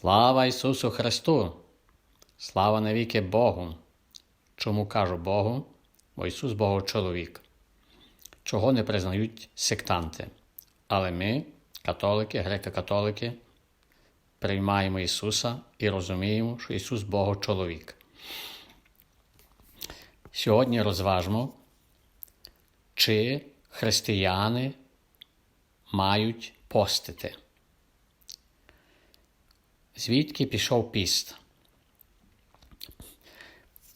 Слава Ісусу Христу! Слава навіки Богу! Чому кажу Богу? Бо Ісус Богу чоловік, чого не признають сектанти. Але ми, католики, греко-католики, приймаємо Ісуса і розуміємо, що Ісус Богу чоловік. Сьогодні розважмо, чи християни мають постити. Звідки пішов піст?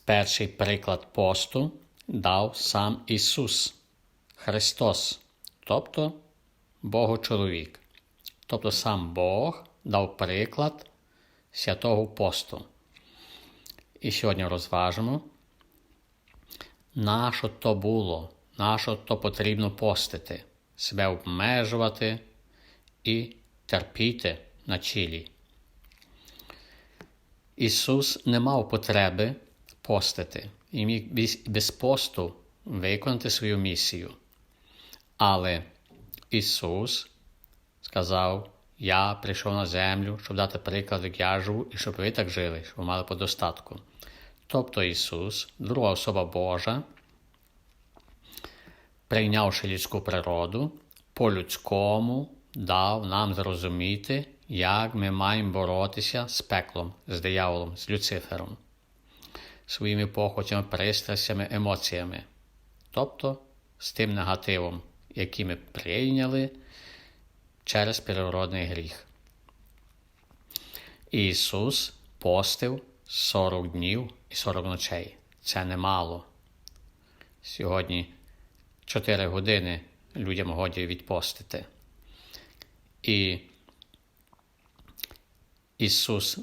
Перший приклад посту дав сам Ісус Христос, тобто Богочоловік. Тобто сам Бог дав приклад святого посту. І сьогодні розважимо, на що то було, на що то потрібно постити, себе обмежувати і терпіти на чилі. Ісус не мав потреби постити і міг без посту виконати свою місію. Але Ісус сказав: Я прийшов на землю, щоб дати приклад, як я живу, і щоб ви так жили, щоб ви мали по достатку. Тобто Ісус, друга особа Божа, прийнявши людську природу, по-людському дав нам зрозуміти, як ми маємо боротися з пеклом, з дияволом, з Люцифером, своїми похотями, пристрастями, емоціями, тобто з тим негативом, який ми прийняли через первородний гріх. Ісус постив 40 днів і 40 ночей. Це немало. Сьогодні 4 години людям годі відпостити. І Ісус,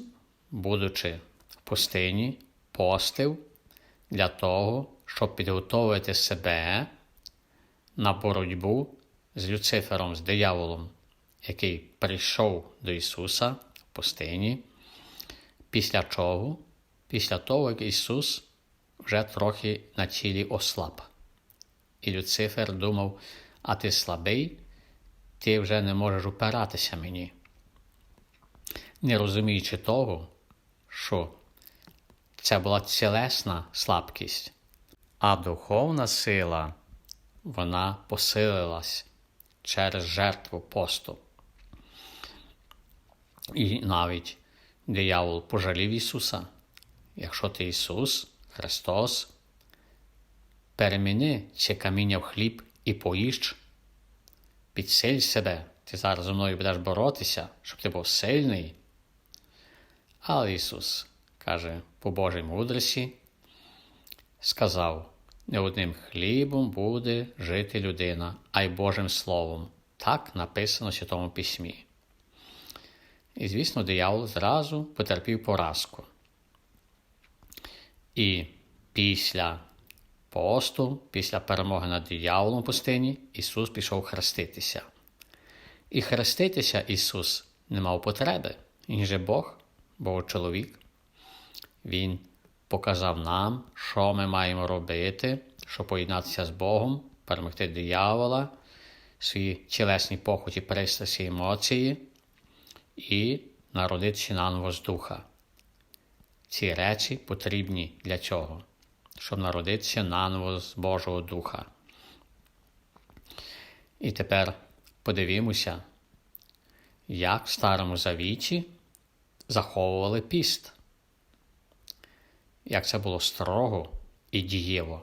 будучи в пустині, постив для того, щоб підготовити себе на боротьбу з Люцифером, з дияволом, який прийшов до Ісуса в пустині. Після чого? Після того, як Ісус вже трохи на тілі ослаб. І Люцифер думав, а ти слабий, ти вже не можеш упиратися мені. Не розуміючи того, що це була цілесна слабкість, а духовна сила вона посилилась через жертву посту. І навіть диявол пожалів Ісуса. Якщо ти Ісус, Христос, переміни це каміння в хліб і поїж, підсиль себе, ти зараз зі мною будеш боротися, щоб ти був сильний. Але Ісус каже, по Божій мудрості, сказав, не одним хлібом буде жити людина, а й Божим Словом. Так написано в Святому Письмі. І, звісно, диявол зразу потерпів поразку. І після посту, після перемоги над дияволом в пустині, Ісус пішов хреститися. І хреститися Ісус не мав потреби. Же Бог, Бог чоловік. Він показав нам, що ми маємо робити, щоб поєднатися з Богом, перемогти диявола, свої тілесні похоті, пристрасті, емоції і народитися наново з духа. Ці речі потрібні для чого? Щоб народитися наново з Божого Духа. І тепер подивімося, як в Старому Завіті заховували піст. Як це було строго і дієво.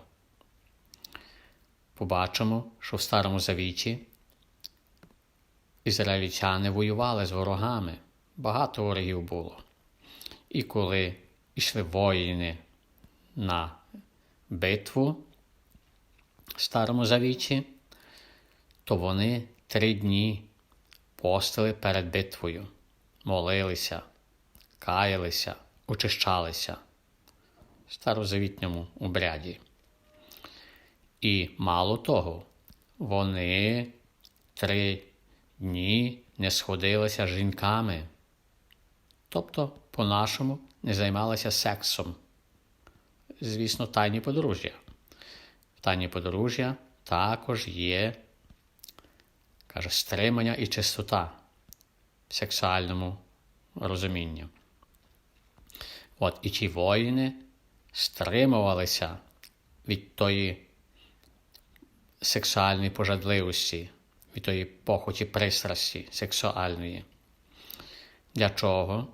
Побачимо, що в Старому Завіті ізраїльтяни воювали з ворогами, багато ворогів було. І коли йшли воїни на битву в Старому Завіті, то вони три дні постили перед битвою, молилися, каялися, очищалися в старозавітньому обряді. І мало того, вони три дні не сходилися жінками, тобто, по-нашому, не займалися сексом. Звісно, тайні подружжя. Тайні подружжя також є, каже, стримання і чистота в сексуальному розуміння. От і ті воїни стримувалися від тої сексуальної пожадливості, від тої похоті пристрасті сексуальної. Для чого?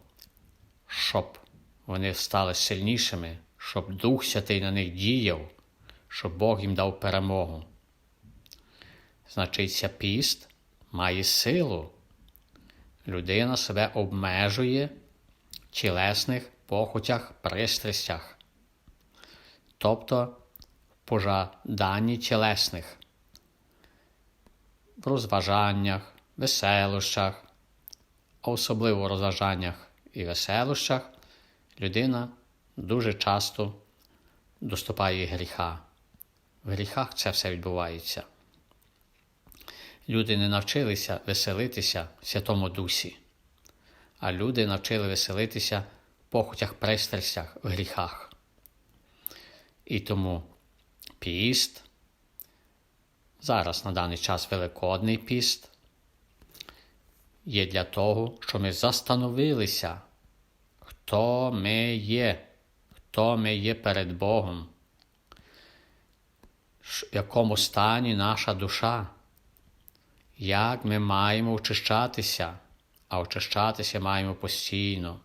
Щоб вони стали сильнішими, щоб Дух Святий на них діяв, щоб Бог їм дав перемогу. Значиться, піст має силу. Людина себе обмежує в тілесних похотях, пристрастях, тобто пожаданні тілесних, в розважаннях, веселощах, особливо в розважаннях і веселощах людина дуже часто доступає гріха. В гріхах це все відбувається. Люди не навчилися веселитися в Святому Дусі, а люди навчили веселитися похотях, пристрастях, гріхах. І тому піст, зараз на даний час Великодний піст, є для того, щоб ми застановилися, хто ми є, хто ми є перед Богом, в якому стані наша душа як ми маємо очищатися, а очищатися маємо постійно.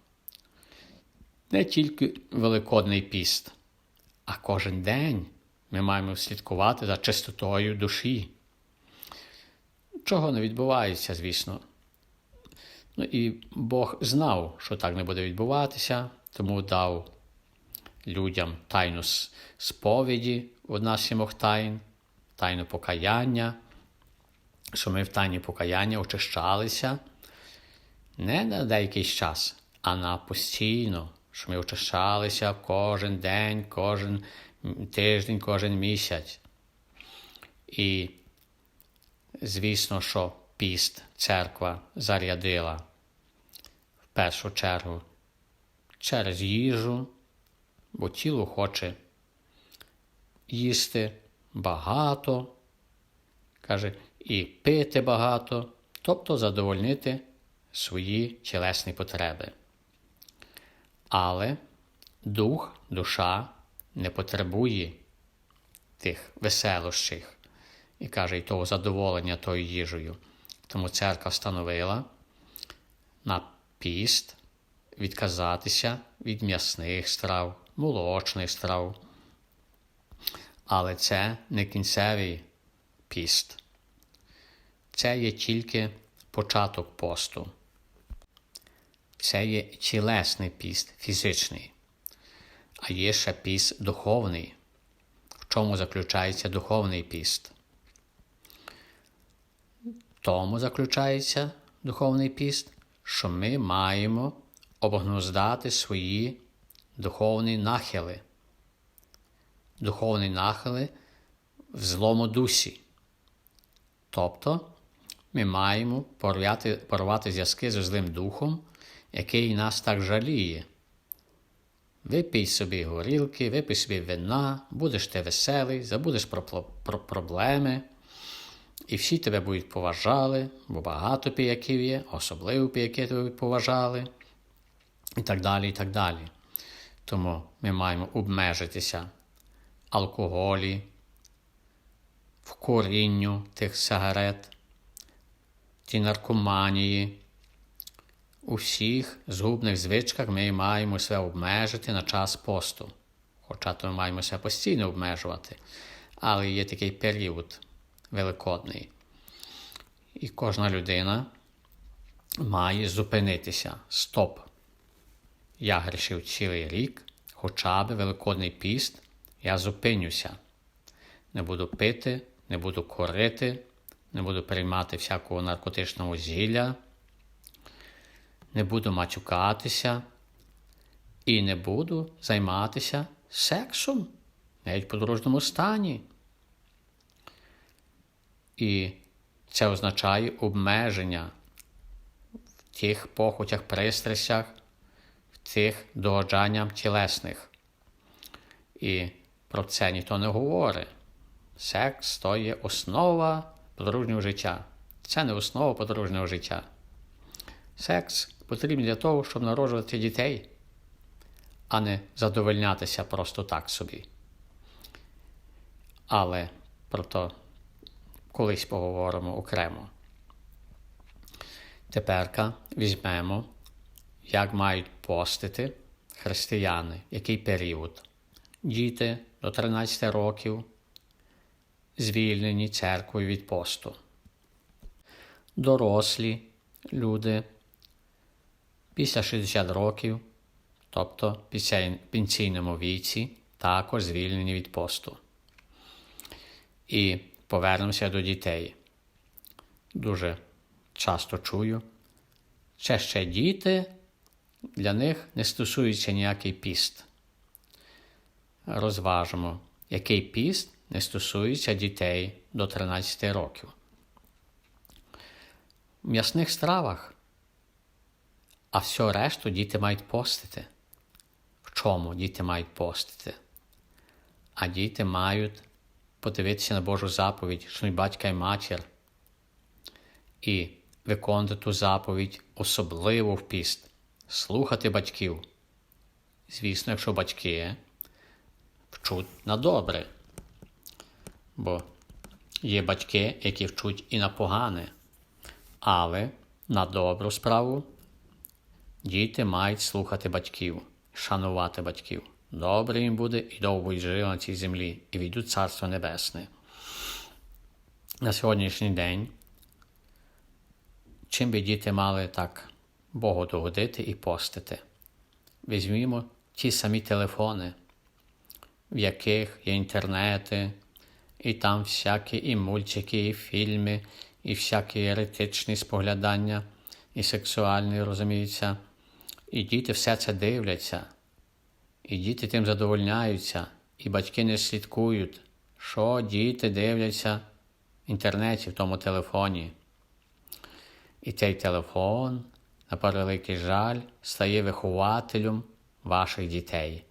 Не тільки Великодний піст, а кожен день ми маємо слідкувати за чистотою душі. Чого не відбувається, звісно. Ну і Бог знав, що так не буде відбуватися, тому дав людям тайну сповіді, одна з сімох тайн, тайну покаяння що ми в тайні покаяння очищалися не на деякий час, а на постійно, що ми очищалися кожен день, кожен тиждень, кожен місяць. І, звісно, що піст церква зарядила в першу чергу через їжу, бо тіло хоче їсти багато. Каже, і пити багато, тобто задовольнити свої тілесні потреби. Але дух, душа не потребує тих веселощів і каже, і того задоволення тою їжею. Тому церква встановила на піст відказатися від м'ясних страв, молочних страв. Але це не кінцевий піст. Це є тільки початок посту. Це є тілесний піст, фізичний, а є ще піст духовний. В чому заключається духовний піст? Тому заключається духовний піст, що ми маємо обгнуздати свої духовні нахили, духовні нахили в злому дусі. Тобто ми маємо порвати, порвати зв'язки з злим духом, який нас так жаліє. Випий собі горілки, випий собі вина, будеш ти веселий, забудеш про, про проблеми, і всі тебе будуть поважали, бо багато піяків є, особливо піяки тебе поважали, і так далі. і так далі. Тому ми маємо обмежитися алкоголі, в корінню тих сигарет, ті наркоманії. У всіх згубних звичках ми маємо себе обмежити на час посту. Хоча то ми маємо себе постійно обмежувати. Але є такий період великодний. І кожна людина має зупинитися. Стоп. Я грішив цілий рік, хоча б Великодний піст, я зупинюся. Не буду пити, не буду корити, не буду приймати всякого наркотичного зілля, не буду матюкатися і не буду займатися сексом навіть в подружному стані. І це означає обмеження в тих похотях, пристрастях, в тих догоджаннях тілесних. І про це ніхто не говорить. Секс то є основа подружнього життя. Це не основа подружнього життя. секс потрібен для того, щоб народжувати дітей, а не задовольнятися просто так собі. Але про то колись поговоримо окремо. Теперка візьмемо, як мають постити християни, який період. Діти до 13 років звільнені церквою від посту. Дорослі люди після 60 років, тобто після пенсійному віці, також звільнені від посту. І повернемося до дітей. Дуже часто чую, ще ще діти, для них не стосується ніякий піст. Розважимо, який піст не стосується дітей до 13 років. В м'ясних стравах, а все решту діти мають постити. В чому діти мають постити? А діти мають подивитися на Божу заповідь, що батька і матір, і виконувати ту заповідь особливо в піст, слухати батьків. Звісно, якщо батьки вчуть на добре. Бо є батьки, які вчуть і на погане, але на добру справу діти мають слухати батьків, шанувати батьків. Добре їм буде і довго й жили на цій землі, і війдуть Царство Небесне. На сьогоднішній день, чим би діти мали так Богу догодити і постити? Візьмімо ті самі телефони, в яких є інтернети, і там всякі і мультики, і фільми, і всякі еретичні споглядання, і сексуальні, розуміється. І діти все це дивляться. І діти тим задовольняються, і батьки не слідкують, що діти дивляться в інтернеті, в тому телефоні. І цей телефон, на превеликий жаль, стає вихователем ваших дітей.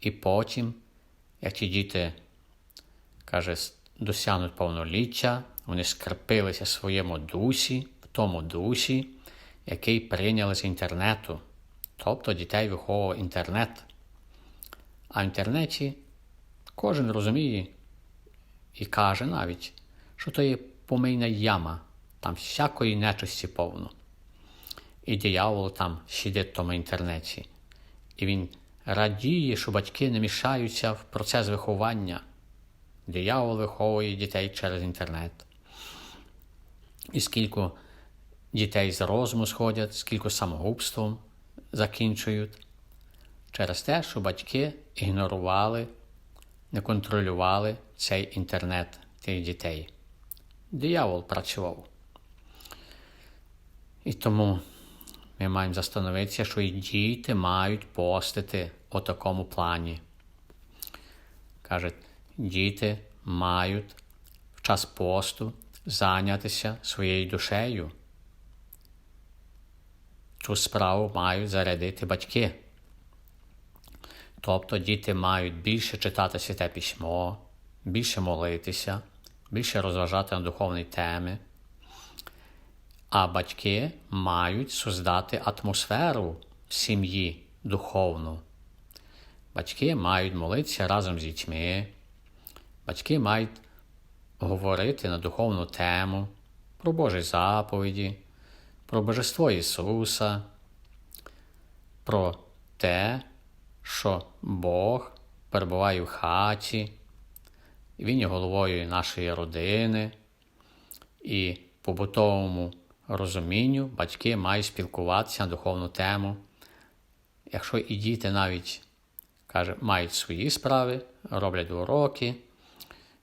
І потім, як ті діти, каже, досягнуть повноліття, вони скрепилися в своєму дусі, в тому дусі, який прийняли з інтернету. Тобто дітей виховував інтернет. А в інтернеті кожен розуміє і каже навіть, що то є помийна яма, там всякої нечисті повно. І диявол там сидить в тому інтернеті. І він радіє, що батьки не мішаються в процес виховання. Диявол виховує дітей через інтернет. І скільки дітей з розуму сходять, скільки самогубством закінчують через те, що батьки ігнорували, не контролювали цей інтернет тих дітей. Диявол працював. І тому ми маємо застановитися, що і діти мають постити у такому плані. Каже, діти мають в час посту зайнятися своєю душею. Цю справу мають зарядити батьки. Тобто діти мають більше читати святе письмо, більше молитися, більше розважати на духовні теми. А батьки мають создати атмосферу в сім'ї духовну. Батьки мають молитися разом з дітьми. Батьки мають говорити на духовну тему про Божі заповіді, про Божество Ісуса, про те, що Бог перебуває в хаті, Він є головою нашої родини, і побутовому розумінню батьки мають спілкуватися на духовну тему. Якщо і діти навіть каже, мають свої справи, роблять уроки,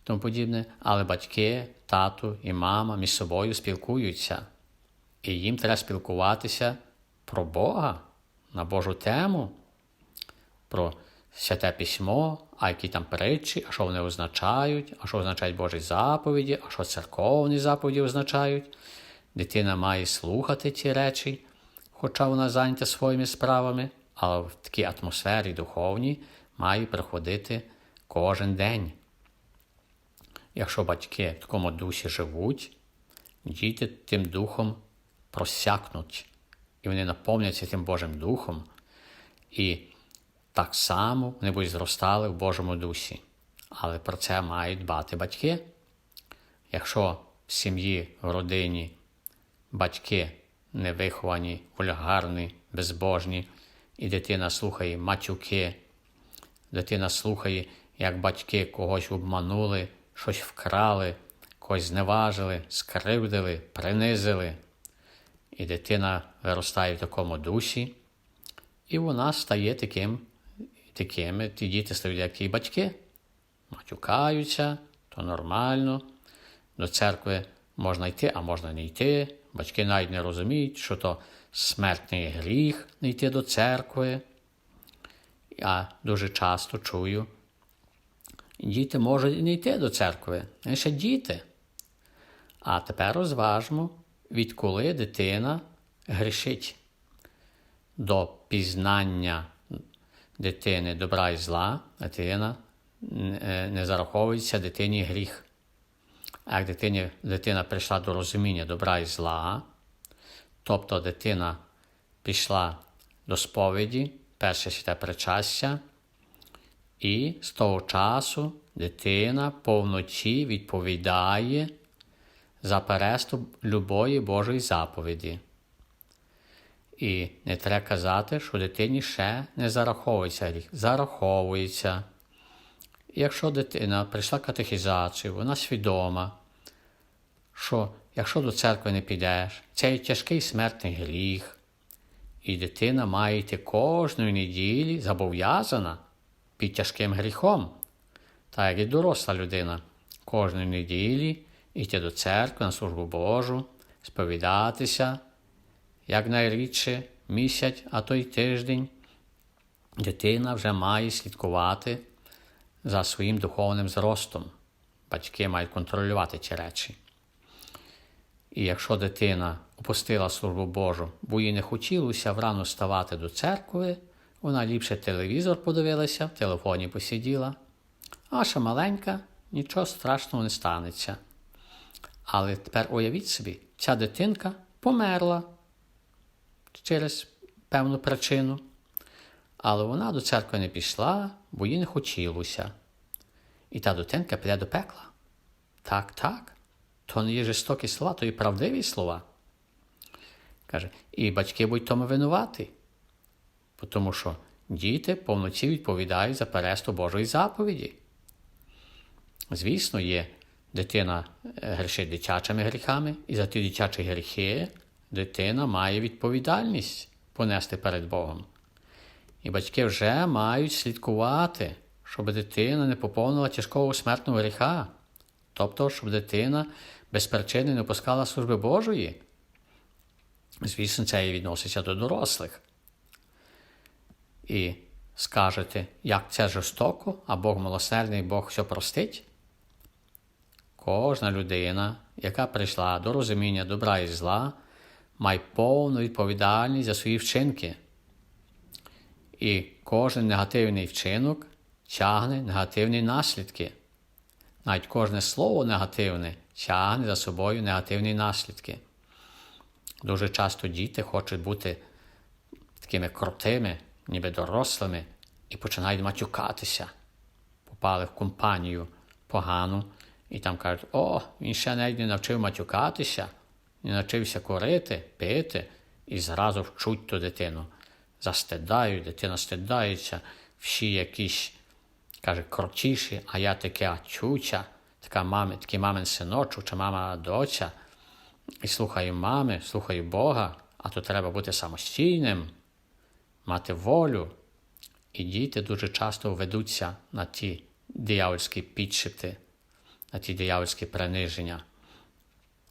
тому подібне, але батьки, тату і мама між собою спілкуються. І їм треба спілкуватися про Бога на Божу тему, про святе письмо, а які там притчі, а що вони означають, а що означають Божі заповіді, а що церковні заповіді означають. Дитина має слухати ці речі, хоча вона зайнята своїми справами, але в такій атмосфері духовній має приходити кожен день. Якщо батьки в такому дусі живуть, діти тим духом просякнуть, і вони наповняться тим Божим Духом, і так само вони будуть зростали в Божому дусі. Але про це мають дбати батьки. Якщо в сім'ї, в родині батьки невиховані, вульгарні, безбожні, і дитина слухає матюки, дитина слухає, як батьки когось обманули, щось вкрали, когось зневажили, скривдили, принизили. І дитина виростає в такому дусі, і вона стає таким, такими, ті діти стають, як і батьки, матюкаються, то нормально. До церкви можна йти, а можна не йти. Батьки навіть не розуміють, що то смертний гріх не йти до церкви. Я дуже часто чую, діти можуть не йти до церкви, ще діти. А тепер розважмо, відколи дитина грішить до пізнання дитини добра і зла, дитина не зараховується дитині гріх. А як дитині, дитина прийшла до розуміння добра і зла, тобто дитина пішла до сповіді, перше святе причастя, і з того часу дитина повноті відповідає за переступ любої Божої заповіді. І не треба казати, що дитині ще не зараховується гріх. Зараховується. Якщо дитина прийшла катехізацію, вона свідома, що якщо до церкви не підеш, це є тяжкий смертний гріх, і дитина має йти кожної неділі зобов'язана під тяжким гріхом, так як і доросла людина кожної неділі йти до церкви на службу Божу, сповідатися, якнайрідше місяць, а то й тиждень, дитина вже має слідкувати за своїм духовним зростом. Батьки мають контролювати ці речі. І якщо дитина опустила службу Божу, бо їй не хотілося врано ставати до церкви, вона ліпше телевізор подивилася, в телефоні посиділа, а ще маленька, нічого страшного не станеться. Але тепер уявіть собі, ця дитинка померла через певну причину, але вона до церкви не пішла, бо їй не хотілося. І та дитинка піде до пекла. Так, так, то не є жорстокі слова, то і правдиві слова. Каже, і батьки будуть тому винуваті, тому що діти повноці відповідають за пересту Божої заповіді. Звісно, є дитина грішить дитячими гріхами, і за ті дитячі гріхи дитина має відповідальність понести перед Богом. І батьки вже мають слідкувати, щоб дитина не поповнила тяжкого смертного гріха, тобто, щоб дитина без причини не опускала служби Божої. Звісно, це і відноситься до дорослих. І скажете, як це жорстоко, а Бог милосердний, Бог все простить. Кожна людина, яка прийшла до розуміння добра і зла, має повну відповідальність за свої вчинки. І кожен негативний вчинок тягне негативні наслідки. Навіть кожне слово негативне тягне за собою негативні наслідки. Дуже часто діти хочуть бути такими крутими, ніби дорослими, і починають матюкатися, попали в компанію погану, і там кажуть, о, він ще навіть не навчив матюкатися, не навчився курити, пити, і зразу вчуть ту дитину. Застидають, дитина стидається, всі якісь, каже, крутіші, а я таке чуча, така мами, такий мамин синочок чи мама доча. І слухаю мами, слухаю Бога, а то треба бути самостійним, мати волю. І діти дуже часто ведуться на ті диявольські підшипти, на ті диявольські приниження.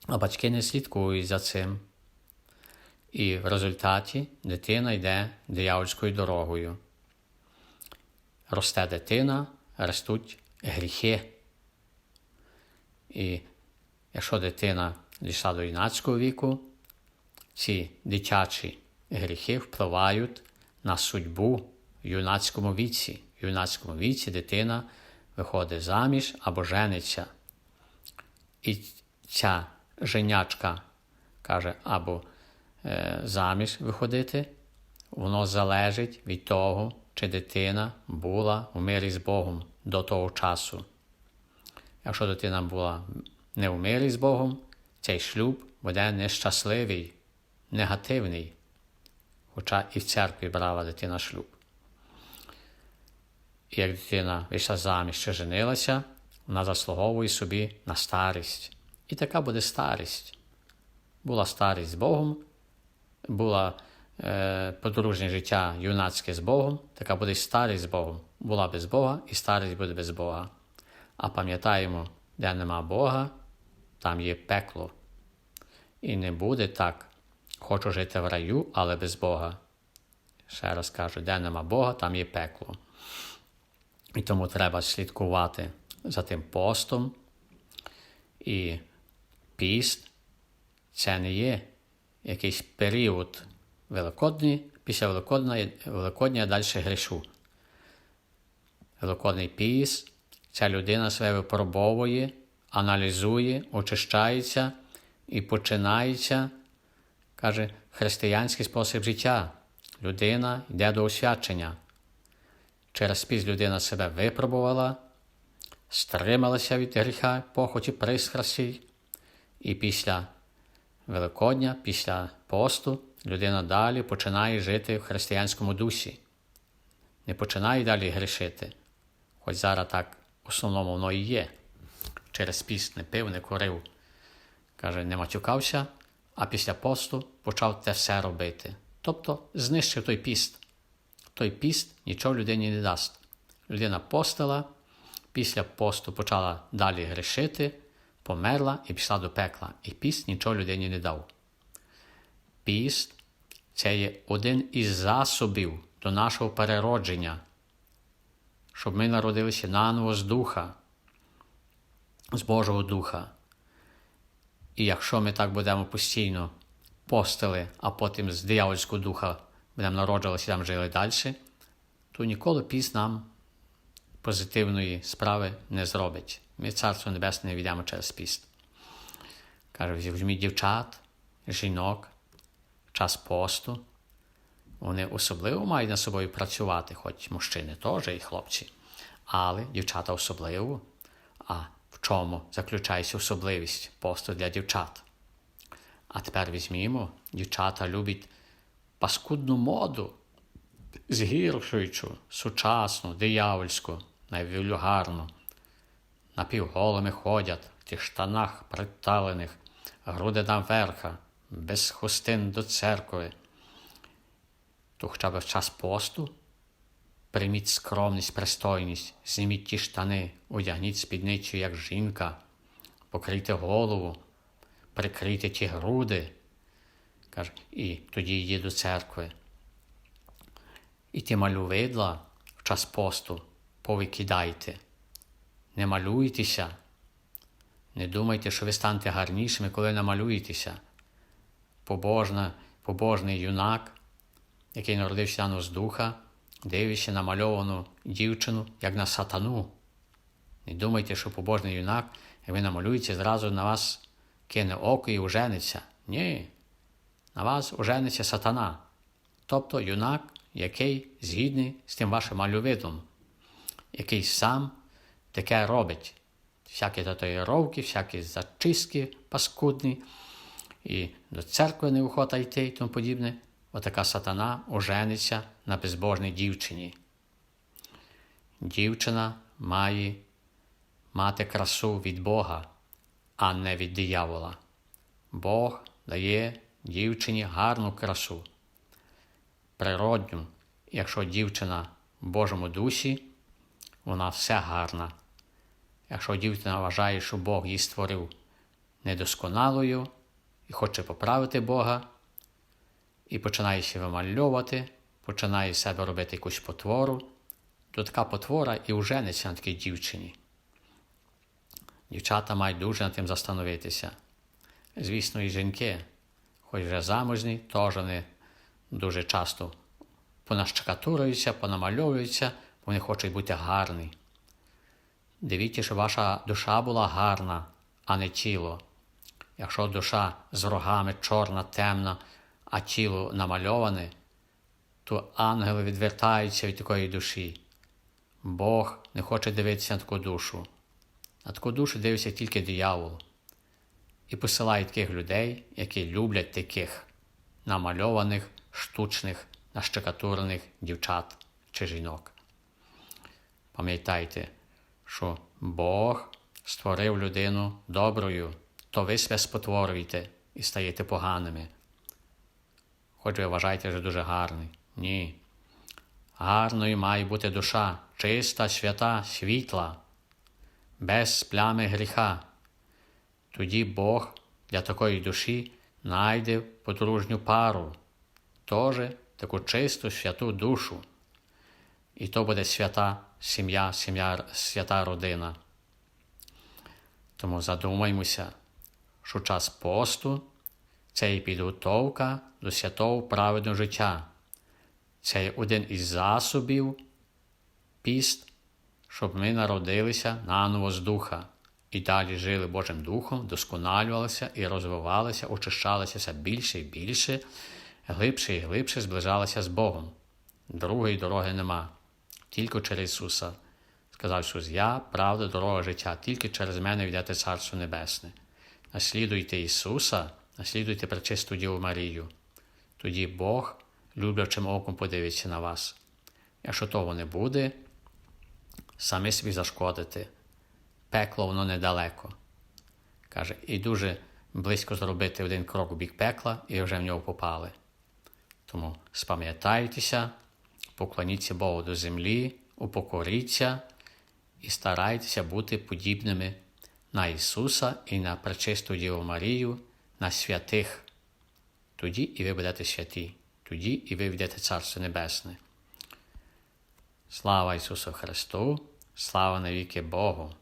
А батьки не слідкують за цим. І в результаті дитина йде диявольською дорогою. Росте дитина, ростуть гріхи. І якщо дитина дійшла до юнацького віку, ці дитячі гріхи впливають на судьбу в юнацькому віці. В юнацькому віці дитина виходить заміж або жениться. І ця женячка каже, або е, заміж виходити, воно залежить від того, чи дитина була у мирі з Богом до того часу. Якщо дитина була не в мирі з Богом, цей шлюб буде нещасливий, негативний, хоча і в церкві брала дитина шлюб. Як дитина вийшла заміж чи женилася, вона заслуговує собі на старість. І така буде старість. Була старість з Богом, була е, подружнє життя юнацьке з Богом, така буде старість з Богом. Була без Бога, і старість буде без Бога. А пам'ятаємо, де нема Бога, там є пекло. І не буде так. Хочу жити в раю, але без Бога. Ще раз кажу, де нема Бога, там є пекло. І тому треба слідкувати за тим постом. І піст це не є якийсь період Великодні, після Великодня, Великодня далі грішу. Великодний піст ця людина себе випробовує, аналізує, очищається і починається, каже, християнський спосіб життя. Людина йде до освячення. Через піст людина себе випробувала, стрималася від гріха, похоті, пристрасті, і після Великодня, після посту, людина далі починає жити в християнському дусі. Не починає далі грішити. Хоч зараз так в основному воно і є. Через піст не пив, не курив. Каже, не матюкався, а після посту почав те все робити. Тобто знищив той піст. Той піст нічого людині не дасть. Людина постила, після посту почала далі грішити, померла і пішла до пекла. І піст нічого людині не дав. Піст це є один із засобів до нашого переродження, щоб ми народилися наново з духа, з Божого Духа. І якщо ми так будемо постійно постили, а потім з диявольського духа будемо народжувалися і там жили далі, то ніколи піс нам позитивної справи не зробить. Ми Царство Небесне не віддамо через піст. Каже, візьміть дівчат, жінок, час посту. Вони особливо мають над собою працювати, хоч мужчини теж і хлопці. Але дівчата особливо. А в чому заключається особливість посту для дівчат? А тепер візьмімо, дівчата люблять паскудну моду, згіршуючу, сучасну, диявольську, найвюлюгарну. Напівголими ходять в тих штанах приталених, груди наверха, без хустин до церкви. То хоча б в час посту прийміть скромність, пристойність, зніміть ті штани, одягніть спідницю, як жінка, покрийте голову, прикрийте ті груди. Каже, і тоді йди до церкви. І ті малювидла в час посту повикидайте. Не малюйтеся. Не думайте, що ви станете гарнішими, коли намалюєтеся. Побожна, побожний юнак, який народився на з духа, дивиться на мальовану дівчину, як на сатану. Не думайте, що побожний юнак, як ви намалюєте, зразу на вас кине око і ужениться. Ні. На вас ужениться сатана. Тобто юнак, який згідний з тим вашим малювидом, який сам таке робить. Всякі татуїровки, всякі зачистки паскудні, і до церкви неохота йти і тому подібне. Отака сатана ожениться на безбожній дівчині. Дівчина має мати красу від Бога, а не від диявола. Бог дає дівчині гарну красу. Природню, якщо дівчина в Божому дусі, вона все гарна. Якщо дівчина вважає, що Бог її створив недосконалою і хоче поправити Бога, і починає себе вимальовувати, починає себе робити якусь потвору, то така потвора і ужениться на такій дівчині. Дівчата мають дуже над тим застановитися. Звісно, і жінки, хоч вже замужні, теж вони дуже часто понащакатуруються, понамальовуються, вони хочуть бути гарні. Дивіться, щоб ваша душа була гарна, а не тіло. Якщо душа з рогами чорна, темна, а тіло намальоване, то ангели відвертаються від такої душі. Бог не хоче дивитися на таку душу. На таку душу дивиться тільки диявол і посилає таких людей, які люблять таких намальованих, штучних, нащекатурених дівчат чи жінок. Пам'ятайте, що Бог створив людину доброю, то ви себе спотворюєте і стаєте поганими. Хоч ви вважаєте, що дуже гарний. Ні. Гарною має бути душа, чиста, свята, світла, без плями гріха. Тоді Бог для такої душі найде подружню пару, теж таку чисту святу душу. І то буде свята сім'я, сім'я, свята родина. Тому задумаймося, що час посту це і підготовка до святого праведного життя. Це один із засобів піст, щоб ми народилися наново з духа і далі жили Божим Духом, досконалювалися і розвивалися, очищалися більше і більше, глибше і глибше зближалися з Богом. Другої дороги нема, тільки через Ісуса. Сказав Ісус, я, правда, дорога життя, тільки через мене йдете Царство Небесне. Наслідуйте Ісуса, наслідуйте пречисту Діву Марію. Тоді Бог люблячим оком подивиться на вас. Якщо того не буде, самі собі зашкодите. Пекло воно недалеко. Каже, і дуже близько зробити один крок у бік пекла, і вже в нього попали. Тому спам'ятайтеся, поклоніться Богу до землі, упокоріться і старайтеся бути подібними на Ісуса і на пречисту Діву Марію, на святих. Тоді і ви будете святі, тоді і ви війдете Царство Небесне. Слава Ісусу Христу, слава навіки Богу!